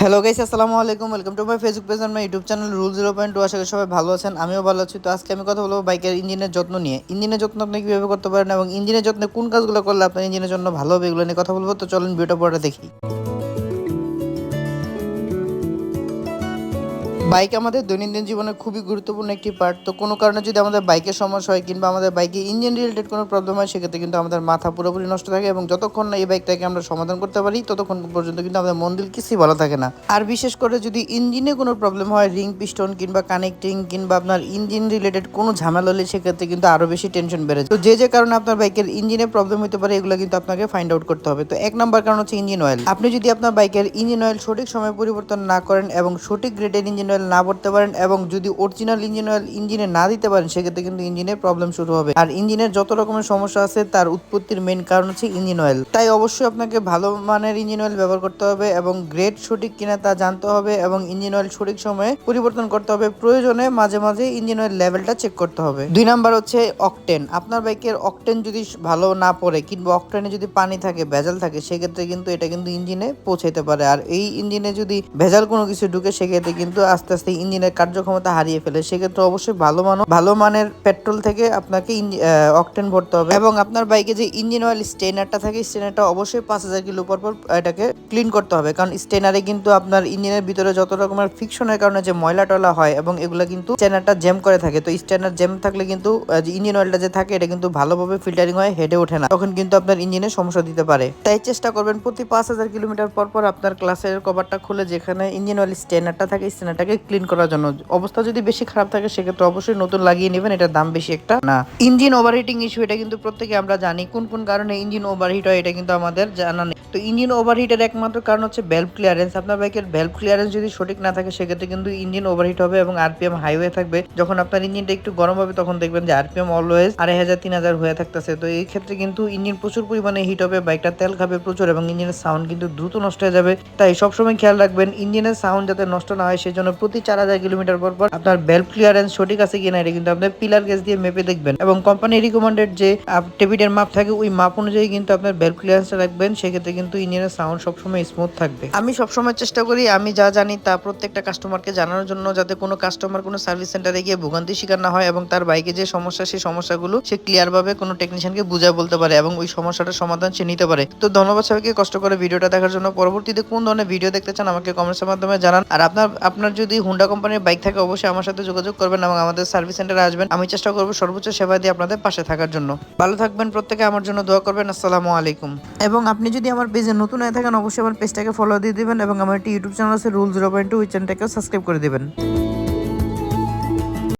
Hello guys আসসালামু আলাইকুম। Welcome to my Facebook page my YouTube channel rule zero point two আশা করি সবাই ভালো আছেন, আমিও ভালো আছি। তো আজকে আমি কথা বলব বাইকের ইঞ্জিনের যত্ন নিয়ে। ইঞ্জিনের যত্ন আপনি কীভাবে করতে পারেন এবং ইঞ্জিনের যত্নে কোন কাজগুলো করলে আপনার ইঞ্জিনের জন্য ভালো হবে এগুলো নিয়ে কথা বলব। তো চলুন ভিডিওটা পরে দেখি। বাইক আমাদের দৈনন্দিন জীবনে খুবই গুরুত্বপূর্ণ একটি পার্ট তো কোনো কারণে যদি আমাদের বাইকের সমস্যা হয় কিংবা আমাদের বাইকে ইঞ্জিন রিলেটেড কোনো প্রবলেম হয়, সেক্ষেত্রে কিন্তু আমাদের মাথা পুরোপুরি নষ্ট থাকে এবং যতক্ষণ না এই বাইকটাকে আমরা সমাধান করতে পারি, ততক্ষণ পর্যন্ত কিন্তু আমাদের মন্দির কিছুই ভালো থাকে না। আর বিশেষ করে যদি ইঞ্জিনে কোনো প্রবলেম হয় রিং পিস্টন কিংবা কানেক্টিং কিংবা আপনার ইঞ্জিন রিলেটেড কোনো ঝামেলা হলে, সেক্ষেত্রে কিন্তু আরও বেশি টেনশন বেড়ে যায়। তো যে যে কারণে আপনার বাইকের ইঞ্জিনে প্রবলেম হতে পারে, এগুলো কিন্তু আপনাকে ফাইন্ড আউট করতে হবে। তো এক নম্বর কারণ হচ্ছে ইঞ্জিন অয়েল আপনি যদি আপনার বাইকের ইঞ্জিন অয়েল সঠিক সময় পরিবর্তন না করেন এবং সঠিক গ্রেডের ইঞ্জিন অয়েল না ভরতে পারেন এবং যদি অরিজিনাল ইঞ্জিন অয়েল ইঞ্জিনে না দিতে পারেন, সেক্ষেত্রে কিন্তু ইঞ্জিনের প্রবলেম শুরু হবে। আর ইঞ্জিনের যত রকমের সমস্যা আছে, তার উৎপত্তির মেন কারণ হচ্ছে ইঞ্জিন অয়েল তাই অবশ্যই আপনাকে ভালো মানের ইঞ্জিন অয়েল ব্যবহার করতে হবে এবং গ্রেড সঠিক কিনা তা জানতে হবে এবং ইঞ্জিন অয়েল সঠিক সময়ে পরিবর্তন করতে হবে। প্রয়োজনে মাঝে মাঝে ইঞ্জিন অয়েল লেভেলটা চেক করতে হবে। দুই নাম্বার হচ্ছে অকটেন আপনার বাইকের অকটেন যদি ভালো না পড়ে কিংবা অকটেনে যদি পানি থাকে, ভেজাল থাকে, সেক্ষেত্রে কিন্তু এটা কিন্তু ইঞ্জিনে পৌঁছাইতে পারে। আর এই ইঞ্জিনে যদি ভেজাল কোনো কিছু ঢুকে, সেক্ষেত্রে কিন্তু আস্তে আস্তে আস্তে ইঞ্জিনের কার্যক্ষমতা হারিয়ে ফেলে, সেক্ষেত্রে অবশ্যই ভালো মান ভালো মানের পেট্রোল থেকে আপনাকে অকটেন ভরতে হবে। এবং আপনার বাইকে যে ইঞ্জিন অয়েল স্টেনারটা থাকে স্টেনারটা অবশ্যই পাঁচ হাজার কিলো পর পর এটাকে ক্লিন করতে হবে। কারণ স্টেনারে কিন্তু আপনার ইঞ্জিনের ভিতরে যত রকমের ফিকশনের কারণে যে ময়লা টলা হয়, এবং এগুলো কিন্তু স্টেনারটা জ্যাম করে থাকে। তো স্টেনার জ্যাম থাকলে কিন্তু ইঞ্জিন অয়েলটা যে থাকে, এটা কিন্তু ভালোভাবে ফিল্টারিং হয়ে হেডে ওঠে না। তখন কিন্তু আপনার ইঞ্জিনে সমস্যা দিতে পারে। তাই চেষ্টা করবেন, প্রতি পাঁচ হাজার কিলোমিটার পর পর আপনার ক্লাসের কভারটা খুলে, যেখানে ইঞ্জিন অয়েল স্টেনারটা থাকে স্টেনারটাকে ক্লিন করার জন্য। অবস্থা যদি বেশি খারাপ থাকে, সেক্ষেত্রে অবশ্যই নতুন লাগিয়ে নেবেন, এটার দাম বেশি একটা না। ইঞ্জিন ওভারহিটিং ইস্যু এটা কিন্তু প্রত্যেকে আমরা জানি। কোন কোন কারণে ইঞ্জিন ওভারহিট হয়, এটা কিন্তু আমাদের জানা নেই। তো ইঞ্জিন ওভারহিটের একমাত্র কারণ হচ্ছে ভ্যালভ ক্লিয়ারেন্স আপনার বাইকের ভ্যালভ ক্লিয়ারেন্স যদি সঠিক না থাকে, সেক্ষেত্রে কিন্তু ইঞ্জিন ওভারহিট হবে এবং আরপিএম হাইওয়ে থাকবে। যখন আপনার ইঞ্জিনটা একটু গরম হবে, তখন দেখবেন যে আরপিএম অলওয়েজ আড়াই হাজার, তিন হাজার হয়ে থাকতেছে। তো এই ক্ষেত্রে কিন্তু ইঞ্জিন প্রচুর পরিমাণে হিট হবে বাইকটা তেল খাবে প্রচুর এবং ইঞ্জিনের সাউন্ড কিন্তু দ্রুত নষ্ট হয়ে যাবে। তাই সবসময় খেয়াল রাখবেন, ইঞ্জিনের সাউন্ড যাতে নষ্ট না হয়, সেজন্য প্রতি চার হাজার কিলোমিটার পর পর আপনার ভ্যালভ ক্লিয়ারেন্স সঠিক আছে কিনা এটা কিন্তু আপনার পিলার গেজ দিয়ে মেপে দেখবেন। এবং কোম্পানি রিকমেন্ডেড যে টেবিটের মাপ থাকে, ওই মাপ অনুযায়ী কিন্তু আপনার ভ্যালভ ক্লিয়ারেন্সটা রাখবেন, সেক্ষেত্রে কিন্তু ইঞ্জিনের সাউন্ড সবসময় স্মুথ থাকবে। আমি সবসময় চেষ্টা করি, আমি যা জানি তা প্রত্যেকটা কাস্টমারকে জানানোর জন্য যাতে কোনো কাস্টমার কোনো সার্ভিস সেন্টারে গিয়ে ভোগান্তি শিকার না হয় এবং তার বাইকে যে সমস্যা, সেই সমস্যাগুলো সে ক্লিয়ার ভাবে কোনো টেকনিশিয়ানকে বুঝায় বলতে পারে এবং ওই সমস্যাটার সমাধান সে নিতে পারে। তো ধন্যবাদ সবাইকে, কষ্ট করে ভিডিওটা দেখার জন্য। পরবর্তীতে কোন ধরনের ভিডিও দেখতে চান, আমাকে কমেন্টসের মাধ্যমে জানান। আর আপনার আপনার যদি হুন্ডা কোম্পানির বাইক থাকে, অবশ্যই আমার সাথে যোগাযোগ করবেন এবং আমাদের সার্ভিস সেন্টারে আসবেন। আমি চেষ্টা করব সর্বোচ্চ সেবা দিয়ে আপনাদের পাশে থাকার জন্য। ভালো থাকবেন, প্রত্যেকে আমার জন্য দোয়া করবেন। আসসালামু আলাইকুম। এবং আপনি যদি আমার পেজে নতুন হয়ে থাকেন, অবশ্যই আমার পেজটাকে ফলো দিয়ে দিবেন এবং আমার একটি ইউটিউব চ্যানেল আছে রুল জিরো পয়েন্ট টু ওই চ্যানেলটাকেও সাবস্ক্রাইব করে দিবেন।